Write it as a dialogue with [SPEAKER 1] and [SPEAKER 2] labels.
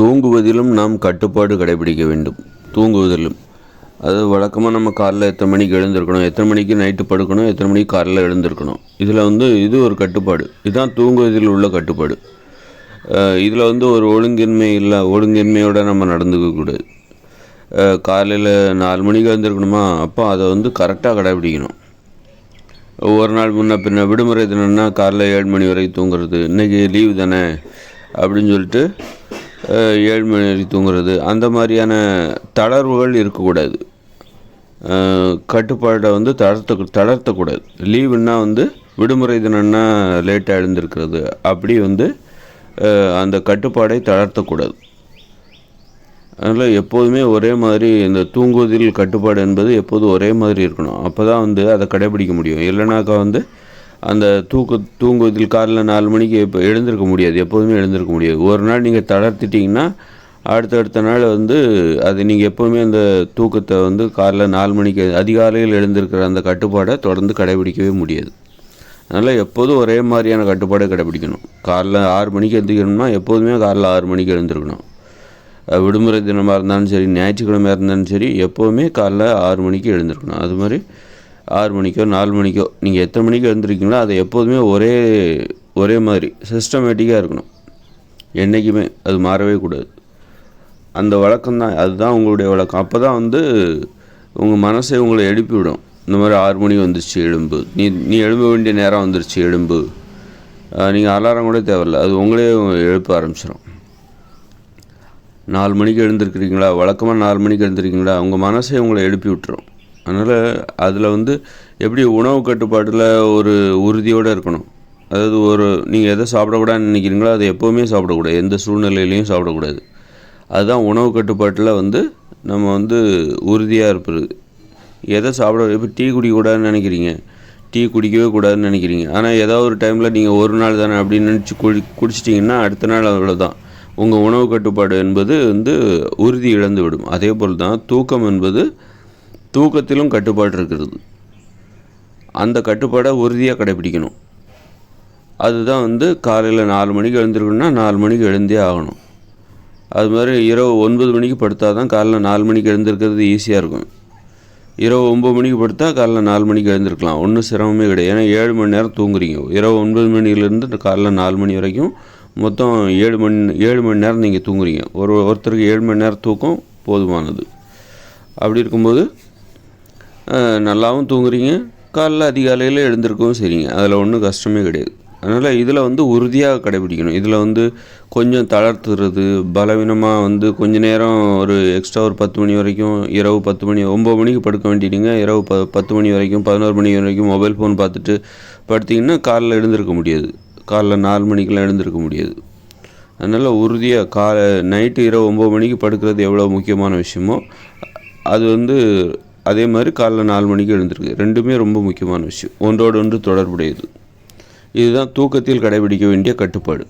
[SPEAKER 1] தூங்குவதிலும் நாம் கட்டுப்பாடு கடைபிடிக்க வேண்டும். தூங்குவதிலும். அது வழக்கமாக நம்ம காலைல எத்தனை மணிக்கு எழுந்திருக்கணும்? எத்தனை மணிக்கு நைட்டு படுக்கணும்? எத்தனை மணிக்கு காலைல எழுந்திருக்கணும்? இதில் வந்து இது ஒரு கட்டுப்பாடு. இதுதான் தூங்குவதில் உள்ள கட்டுப்பாடு. இதில் வந்து ஒரு ஒழுங்கின்மை இல்லை ஒழுங்கின்மையோடு நம்ம நடந்துக்கக்கூடாது காலையில் நாலு மணிக்கு எழுந்திருக்கணுமா? அப்போ அதை வந்து கரெக்டாக கடைபிடிக்கணும். ஒரு நாள் முன்ன பின்ன விடுமுறை தினம்னா காலைல ஏழு மணி வரைக்கும் தூங்குறது. இன்றைக்கி லீவு தானே? அப்படின்னு சொல்லிட்டு ஏழு மணி வரைக்கும் தூங்குறது அந்த மாதிரியான தளர்வுகள் இருக்கக்கூடாது. கட்டுப்பாடை வந்து தளர்த்த தளர்த்தக்கூடாது. லீவுன்னா வந்து விடுமுறை தினம்னா லேட்டாக எழுந்திருக்கிறது. அப்படி வந்து அந்த கட்டுப்பாடை தளர்த்தக்கூடாது. அதனால் எப்போதுமே ஒரே மாதிரி இந்த தூங்குவதில் கட்டுப்பாடு என்பது எப்போதும் ஒரே மாதிரி இருக்கணும். அப்போ தான் வந்து அதை கடைபிடிக்க முடியும். இல்லைனாக்கா வந்து அந்த தூக்க தூங்குவதில் காலைல நாலு மணிக்கு இப்போ எழுந்திருக்க முடியாது எப்போதுமே எழுந்திருக்க முடியாது. ஒரு நாள் நீங்கள் தளர்த்திட்டிங்கன்னா அடுத்தடுத்த நாள் வந்து அது நீங்கள் எப்போவுமே அந்த தூக்கத்தை வந்து காலைல நாலு மணிக்கு அதிகாலையில் எழுந்திருக்கிற அந்த கட்டுப்பாடை தொடர்ந்து கடைபிடிக்கவே முடியாது. அதனால் எப்போதும் ஒரே மாதிரியான கட்டுப்பாடை கடைபிடிக்கணும். காலைல ஆறு மணிக்கு எழுந்திரிக்கணும்னா எப்போதுமே காலைல ஆறு மணிக்கு எழுந்திருக்கணும். விடுமுறை தினமாக இருந்தாலும் சரி ஞாயிற்றுக்கிழமையாக இருந்தாலும் சரி எப்போவுமே காலைல ஆறு மணிக்கு எழுந்திருக்கணும். அது மாதிரி ஆறு மணிக்கோ நாலு மணிக்கோ நீங்கள் எத்தனை மணிக்கு எழுந்திருக்கீங்களோ அதை எப்போதுமே ஒரே ஒரே மாதிரி சிஸ்டமேட்டிக்காக இருக்கணும். என்றைக்குமே அது மாறவே கூடாது. அந்த வழக்கம் தான் அதுதான் உங்களுடைய வழக்கம். அப்போ தான் வந்து உங்கள் மனசை உங்களை எழுப்பி விடும் இந்த மாதிரி ஆறு மணி வந்துருச்சு எலும்பு நீ நீ எழும்ப வேண்டிய நேரம் வந்துருச்சு எலும்பு நீங்கள் அலாரம் கூட தேவையில்ல. அது உங்களே எழுப்ப ஆரம்பிச்சிடும் நாலு மணிக்கு எழுந்திருக்கிறீங்களா? வழக்கமாக நாலு மணிக்கு எழுந்திருக்கீங்களா? உங்கள் மனசை உங்களை எழுப்பி விட்டுரும். அதனால் அதில் வந்து எப்படி உணவு கட்டுப்பாட்டில் ஒரு உறுதியோடு இருக்கணும். அதாவது ஒரு நீங்கள் எதை சாப்பிடக்கூடாதுன்னு நினைக்கிறீங்களோ அதை எப்போவுமே சாப்பிடக்கூடாது. எந்த சூழ்நிலையிலையும் சாப்பிடக்கூடாது. அதுதான் உணவு கட்டுப்பாட்டில் வந்து நம்ம வந்து உறுதியாக இருப்பது. எதை சாப்பிட இப்போ டீ குடிக்கக்கூடாதுன்னு நினைக்கிறீங்க. டீ குடிக்கவே கூடாதுன்னு நினைக்கிறீங்க. ஆனால் ஏதாவது ஒரு டைமில் நீங்கள் ஒரு நாள் தானே அப்படின்னு நினச்சி குடி குடிச்சிட்டிங்கன்னா அடுத்த நாள் அவ்வளோதான் உங்கள் உணவு கட்டுப்பாடு என்பது வந்து உறுதி இழந்து விடும். அதே போல் தான் தூக்கம் என்பது தூக்கத்திலும் கட்டுப்பாடு இருக்கிறது அந்த கட்டுப்பாடை உறுதியாக கடைபிடிக்கணும். அதுதான் வந்து காலையில் நாலு மணிக்கு எழுந்திருக்கணும்னா நாலு மணிக்கு எழுந்தே ஆகணும். அது மாதிரி இரவு ஒன்பது மணிக்கு படுத்தா தான் காலைல நாலு மணிக்கு எழுந்திருக்கிறது ஈஸியாக இருக்கும். இரவு ஒம்பது மணிக்கு படுத்தா காலைல நாலு மணிக்கு எழுந்திருக்கலாம். ஒன்றும் சிரமமே கிடையாது. ஏன்னா ஏழு மணி நேரம் தூங்குறீங்க. இரவு ஒன்பது மணிலேருந்து காலைல நாலு மணி வரைக்கும் மொத்தம் ஏழு மணி ஏழு மணி நேரம் நீங்கள் தூங்குறீங்க. ஒரு ஒருத்தருக்கு ஏழு மணி நேரம் தூக்கம் போதுமானது. அப்படி இருக்கும்போது நல்லாவும் தூங்குறீங்க. காலைல அதிகாலையில் எழுந்திருக்கவும் சரிங்க அதில் ஒன்றும் கஷ்டமே கிடையாது. அதனால் இதில் வந்து உறுதியாக கடைபிடிக்கணும். இதில் வந்து கொஞ்சம் தளர்த்துறது பலவீனமாக வந்து கொஞ்ச நேரம் ஒரு எக்ஸ்ட்ரா ஒரு பத்து மணி வரைக்கும் இரவு பத்து மணி ஒம்பது மணிக்கு படுக்க வேண்டிட்டீங்க. இரவு ப பத்து மணி வரைக்கும் பதினோரு மணி வரைக்கும் மொபைல் ஃபோன் பார்த்துட்டு படுத்திங்கன்னா காலைல எழுந்திருக்க முடியாது. காலைல நாலு மணிக்கெலாம் எழுந்திருக்க முடியாது. அதனால் உறுதியாக காலை நைட்டு இரவு ஒம்பது மணிக்கு படுக்கிறது எவ்வளோ முக்கியமான விஷயமோ அது வந்து அதே மாதிரி காலைல நாலு மணிக்கு எழுந்திருக்கு. ரெண்டுமே ரொம்ப முக்கியமான விஷயம். ஒன்றோடு ஒன்று தொடர்புடையது. இதுதான் தூக்கத்தில் கடைபிடிக்க வேண்டிய கட்டுப்பாடு.